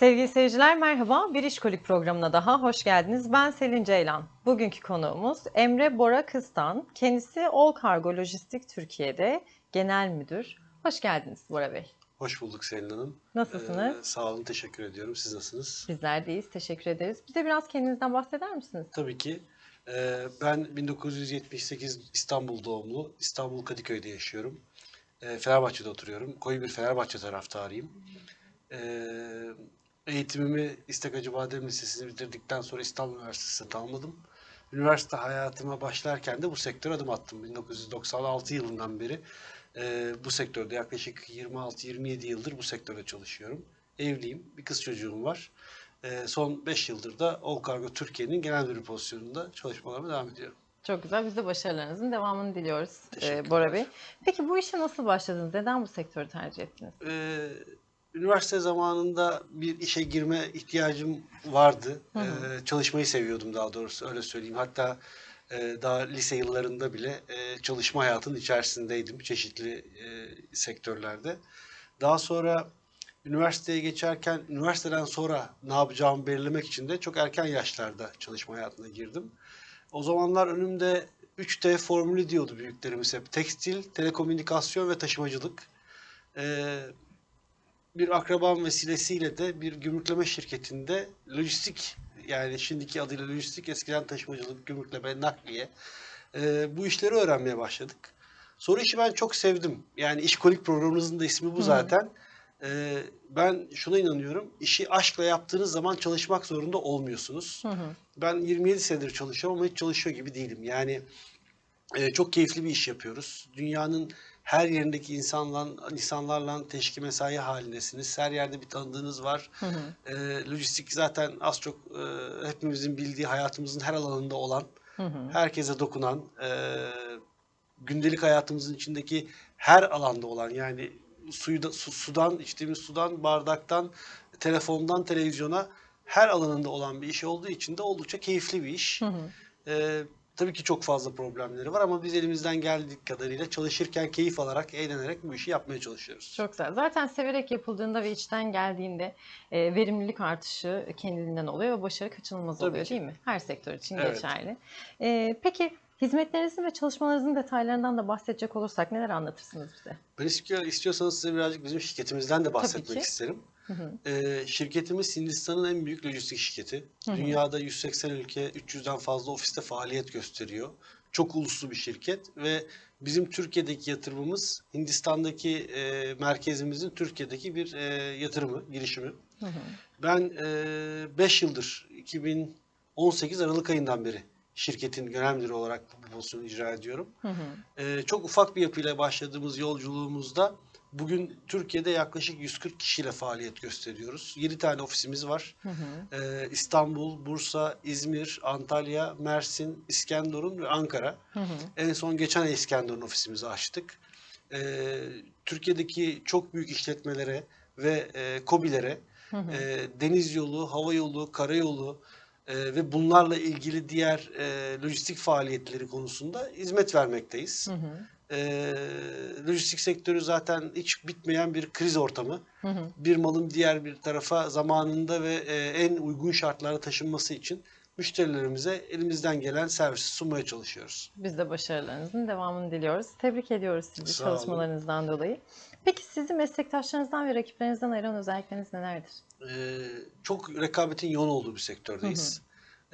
Sevgili seyirciler merhaba. Bir İşkolik programına daha hoş geldiniz. Ben Selin Ceylan. Bugünkü konuğumuz Emre Bora Kıstan. Kendisi Ol Kargo Lojistik Türkiye'de Genel Müdür. Hoş geldiniz Bora Bey. Hoş bulduk Selin Hanım. Nasılsınız? Ee, sağ olun, teşekkür ediyorum. Siz nasılsınız? Bizler deyiz. Teşekkür ederiz. Bize biraz kendinizden bahseder misiniz? Tabii ki. Ee, ben 1978 İstanbul doğumlu. İstanbul Kadıköy'de yaşıyorum. Ee, Fenerbahçe'de oturuyorum. Koyu bir Fenerbahçe taraftarıyım. Ee, eğitimimi İstek Acıbadem Lisesi'ni bitirdikten sonra İstanbul Üniversitesi'nde tamamladım. Üniversite hayatıma başlarken de bu sektöre adım attım. 1996 yılından beri e, bu sektörde yaklaşık 26-27 yıldır bu sektörde çalışıyorum. Evliyim, bir kız çocuğum var. E, son 5 yıldır da Ol Kargo Türkiye'nin genel müdür pozisyonunda çalışmalarıma devam ediyorum. Çok güzel. Biz de başarılarınızın devamını diliyoruz e. Bora Bey. Peki bu işe nasıl başladınız? Neden bu sektörü tercih ettiniz? Ee, üniversite zamanında bir işe girme ihtiyacım vardı. Hı hı. Ee, çalışmayı seviyordum daha doğrusu öyle söyleyeyim. Hatta e, daha lise yıllarında bile e, çalışma hayatının içerisindeydim çeşitli e, sektörlerde. Daha sonra üniversiteye geçerken, üniversiteden sonra ne yapacağımı belirlemek için de çok erken yaşlarda çalışma hayatına girdim. O zamanlar önümde 3T formülü diyordu büyüklerimiz hep. Tekstil, telekomünikasyon ve taşımacılık. Ee, bir akrabam vesilesiyle de bir gümrükleme şirketinde lojistik yani şimdiki adıyla lojistik eskiden taşımacılık, gümrükleme, nakliye ee, bu işleri öğrenmeye başladık. Sonra işi ben çok sevdim. Yani işkolik programımızın da ismi bu Hı. zaten. Ee, ben şuna inanıyorum. işi aşkla yaptığınız zaman çalışmak zorunda olmuyorsunuz. Hı hı. Ben 27 senedir çalışıyorum ama hiç çalışıyor gibi değilim. Yani e, çok keyifli bir iş yapıyoruz. Dünyanın her yerindeki insanlarla, insanlarla teşki mesai halindesiniz. Her yerde bir tanıdığınız var. Hı hı. E, lojistik zaten az çok e, hepimizin bildiği hayatımızın her alanında olan, Hı hı. herkese dokunan, e, gündelik hayatımızın içindeki her alanda olan yani suyu da, su- sudan, içtiğimiz sudan, bardaktan, telefondan, televizyona her alanında olan bir iş olduğu için de oldukça keyifli bir iş. Hı hı. Ee, tabii ki çok fazla problemleri var ama biz elimizden geldiği kadarıyla çalışırken keyif alarak, eğlenerek bu işi yapmaya çalışıyoruz. Çok güzel. Zaten severek yapıldığında ve içten geldiğinde e, verimlilik artışı kendiliğinden oluyor ve başarı kaçınılmaz Tabii oluyor ki. değil mi? Her sektör için Evet. geçerli. E, peki hizmetlerinizin ve çalışmalarınızın detaylarından da bahsedecek olursak neler anlatırsınız bize? Ben istiyor- istiyorsanız size birazcık bizim şirketimizden de bahsetmek isterim. Hı hı. Şirketimiz Hindistan'ın en büyük lojistik şirketi. Hı hı. Dünyada 180 ülke, 300'den fazla ofiste faaliyet gösteriyor. Çok uluslu bir şirket ve bizim Türkiye'deki yatırımımız Hindistan'daki e, merkezimizin Türkiye'deki bir e, yatırımı, girişimi. Hı hı. Ben 5 yıldır 2018 Aralık ayından beri şirketin genel müdürü olarak bu pozisyonu icra ediyorum. Hı hı. Ee, çok ufak bir yapıyla başladığımız yolculuğumuzda bugün Türkiye'de yaklaşık 140 kişiyle faaliyet gösteriyoruz. 7 tane ofisimiz var. Hı hı. Ee, İstanbul, Bursa, İzmir, Antalya, Mersin, İskenderun ve Ankara. Hı hı. En son geçen ay İskenderun ofisimizi açtık. Ee, Türkiye'deki çok büyük işletmelere ve e, KOBİ'lere Hı hı. e, deniz yolu, hava yolu, karayolu e, ve bunlarla ilgili diğer e, lojistik faaliyetleri konusunda hizmet vermekteyiz. Hı hı. E, lojistik sektörü zaten hiç bitmeyen bir kriz ortamı. Hı hı. Bir malın diğer bir tarafa zamanında ve e, en uygun şartlarda taşınması için müşterilerimize elimizden gelen servisi sunmaya çalışıyoruz. Biz de başarılarınızın devamını diliyoruz. Tebrik ediyoruz sizi Sağ olun. çalışmalarınızdan dolayı. Peki sizi meslektaşlarınızdan ve rakiplerinizden ayıran özellikleriniz nelerdir? Ee, çok rekabetin yoğun olduğu bir sektördeyiz.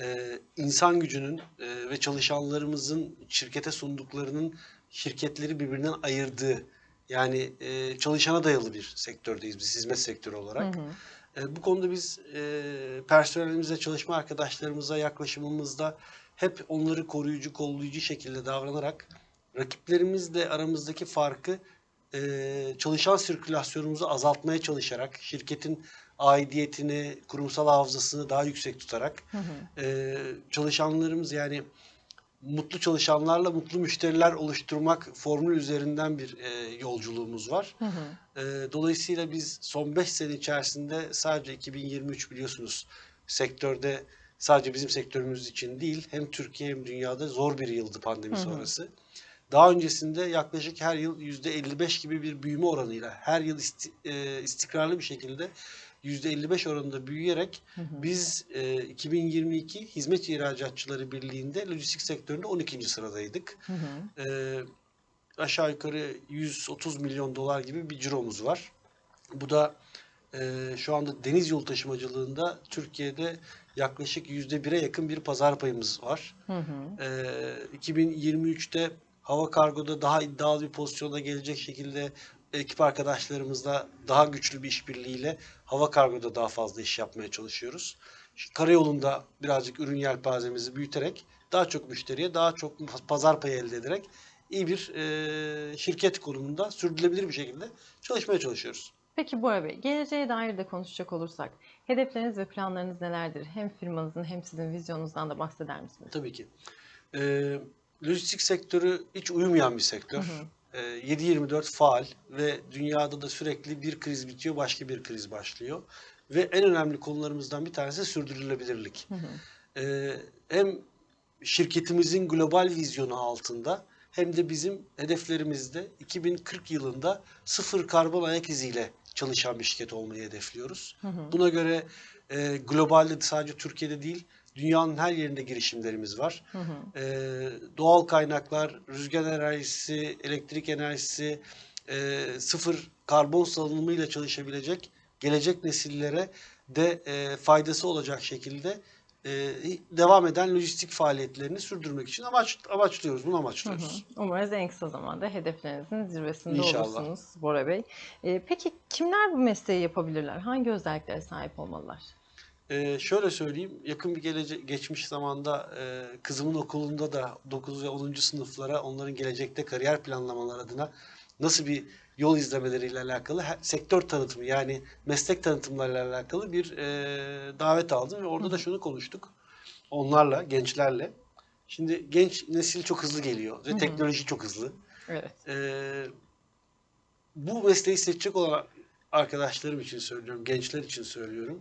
Ee, insan gücünün e, ve çalışanlarımızın şirkete sunduklarının şirketleri birbirinden ayırdığı yani e, çalışana dayalı bir sektördeyiz biz hizmet sektörü olarak. Hı hı. E, bu konuda biz e, personelimize, çalışma arkadaşlarımıza yaklaşımımızda hep onları koruyucu, kollayıcı şekilde davranarak rakiplerimizle aramızdaki farkı e, çalışan sirkülasyonumuzu azaltmaya çalışarak, şirketin aidiyetini, kurumsal hafızasını daha yüksek tutarak Hı hı. e, çalışanlarımız yani mutlu çalışanlarla mutlu müşteriler oluşturmak formülü üzerinden bir e, yolculuğumuz var. Hı hı. E, dolayısıyla biz son 5 sene içerisinde sadece 2023 biliyorsunuz sektörde sadece bizim sektörümüz için değil hem Türkiye hem dünyada zor bir yıldı pandemi Hı hı. sonrası. Daha öncesinde yaklaşık her yıl %55 gibi bir büyüme oranıyla her yıl isti- e, istikrarlı bir şekilde %55 oranında büyüyerek Hı hı. biz e, 2022 Hizmet İhracatçıları Birliği'nde lojistik sektöründe 12. sıradaydık. Hı hı. E, aşağı yukarı 130 milyon dolar gibi bir ciromuz var. Bu da e, şu anda deniz yolu taşımacılığında Türkiye'de yaklaşık %1'e yakın bir pazar payımız var. Hı hı. Ee, 2023'te hava kargoda daha iddialı bir pozisyona gelecek şekilde ekip arkadaşlarımızla daha güçlü bir işbirliğiyle hava kargoda daha fazla iş yapmaya çalışıyoruz. Karayolunda birazcık ürün yelpazemizi büyüterek daha çok müşteriye daha çok pazar payı elde ederek iyi bir e, şirket konumunda sürdürülebilir bir şekilde çalışmaya çalışıyoruz. Peki Bora Bey, geleceğe dair de konuşacak olursak, hedefleriniz ve planlarınız nelerdir? Hem firmanızın hem sizin vizyonunuzdan da bahseder misiniz? Tabii ki. Ee, lojistik sektörü hiç uyumayan bir sektör. Hı hı. Ee, 7-24 faal ve dünyada da sürekli bir kriz bitiyor, başka bir kriz başlıyor. Ve en önemli konularımızdan bir tanesi sürdürülebilirlik. Hı hı. Ee, hem şirketimizin global vizyonu altında hem de bizim hedeflerimizde 2040 yılında sıfır karbon ayak iziyle çalışan bir şirket olmayı hedefliyoruz. Hı hı. Buna göre e, globalde sadece Türkiye'de değil, dünyanın her yerinde girişimlerimiz var. Hı hı. Ee, doğal kaynaklar, rüzgar enerjisi, elektrik enerjisi, e, sıfır karbon salınımıyla çalışabilecek gelecek nesillere de e, faydası olacak şekilde e, devam eden lojistik faaliyetlerini sürdürmek için amaç amaçlıyoruz, bunu Hı hı. amaçlıyoruz. Umarız en kısa zamanda hedeflerinizin zirvesinde İnşallah. olursunuz Bora Bey. Ee, peki kimler bu mesleği yapabilirler? Hangi özelliklere sahip olmalılar? Ee, şöyle söyleyeyim, yakın bir gelece geçmiş zamanda e, kızımın okulunda da 9 ve 10. sınıflara onların gelecekte kariyer planlamaları adına nasıl bir yol izlemeleriyle alakalı he- sektör tanıtımı yani meslek tanıtımlarıyla alakalı bir e, davet aldım ve orada da şunu konuştuk onlarla, gençlerle. Şimdi genç nesil çok hızlı geliyor ve teknoloji çok hızlı. Evet. Ee, bu mesleği seçecek olan arkadaşlarım için söylüyorum, gençler için söylüyorum.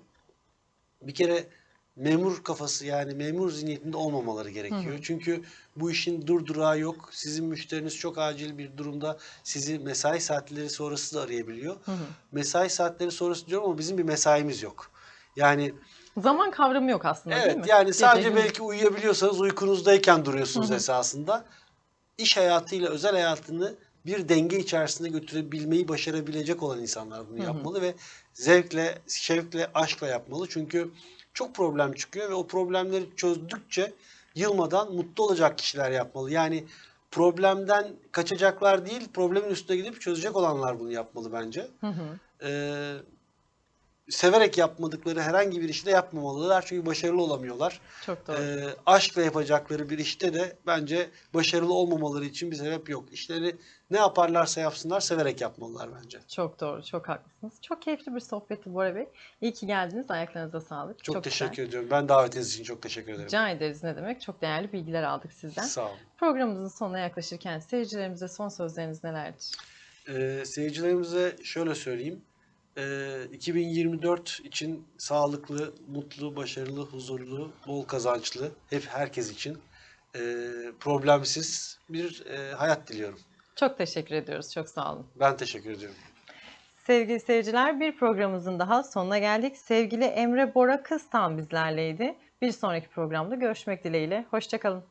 Bir kere memur kafası yani memur zihniyetinde olmamaları gerekiyor. Hı hı. Çünkü bu işin durdurağı yok. Sizin müşteriniz çok acil bir durumda sizi mesai saatleri sonrası da arayabiliyor. Hı hı. Mesai saatleri sonrası diyorum ama bizim bir mesaimiz yok. Yani Zaman kavramı yok aslında değil mi? Evet yani Gece sadece gündüz. belki uyuyabiliyorsanız uykunuzdayken duruyorsunuz Hı hı. esasında. İş hayatıyla özel hayatını bir denge içerisinde götürebilmeyi başarabilecek olan insanlar bunu Hı hı. yapmalı ve zevkle, şevkle, aşkla yapmalı. Çünkü çok problem çıkıyor ve o problemleri çözdükçe yılmadan mutlu olacak kişiler yapmalı. Yani problemden kaçacaklar değil, problemin üstüne gidip çözecek olanlar bunu yapmalı bence. Hı hı. Ee, severek yapmadıkları herhangi bir işi de yapmamalılar çünkü başarılı olamıyorlar. Çok doğru. Ee, aşkla yapacakları bir işte de bence başarılı olmamaları için bir sebep yok. İşleri ne yaparlarsa yapsınlar severek yapmalılar bence. Çok doğru, çok haklısınız. Çok keyifli bir sohbetti Bora Bey. İyi ki geldiniz. Ayaklarınıza sağlık. Çok, güzel. teşekkür ediyorum. Ben davetiniz için çok teşekkür ederim. Rica ederiz ne demek. Çok değerli bilgiler aldık sizden. Sağ olun. Programımızın sonuna yaklaşırken seyircilerimize son sözleriniz nelerdir? Ee, seyircilerimize şöyle söyleyeyim. Ee, 2024 için sağlıklı, mutlu, başarılı, huzurlu, bol kazançlı, hep herkes için e, problemsiz bir e, hayat diliyorum. Çok teşekkür ediyoruz. Çok sağ olun. Ben teşekkür ediyorum. Sevgili seyirciler bir programımızın daha sonuna geldik. Sevgili Emre Bora Kıstan bizlerleydi. Bir sonraki programda görüşmek dileğiyle. Hoşçakalın.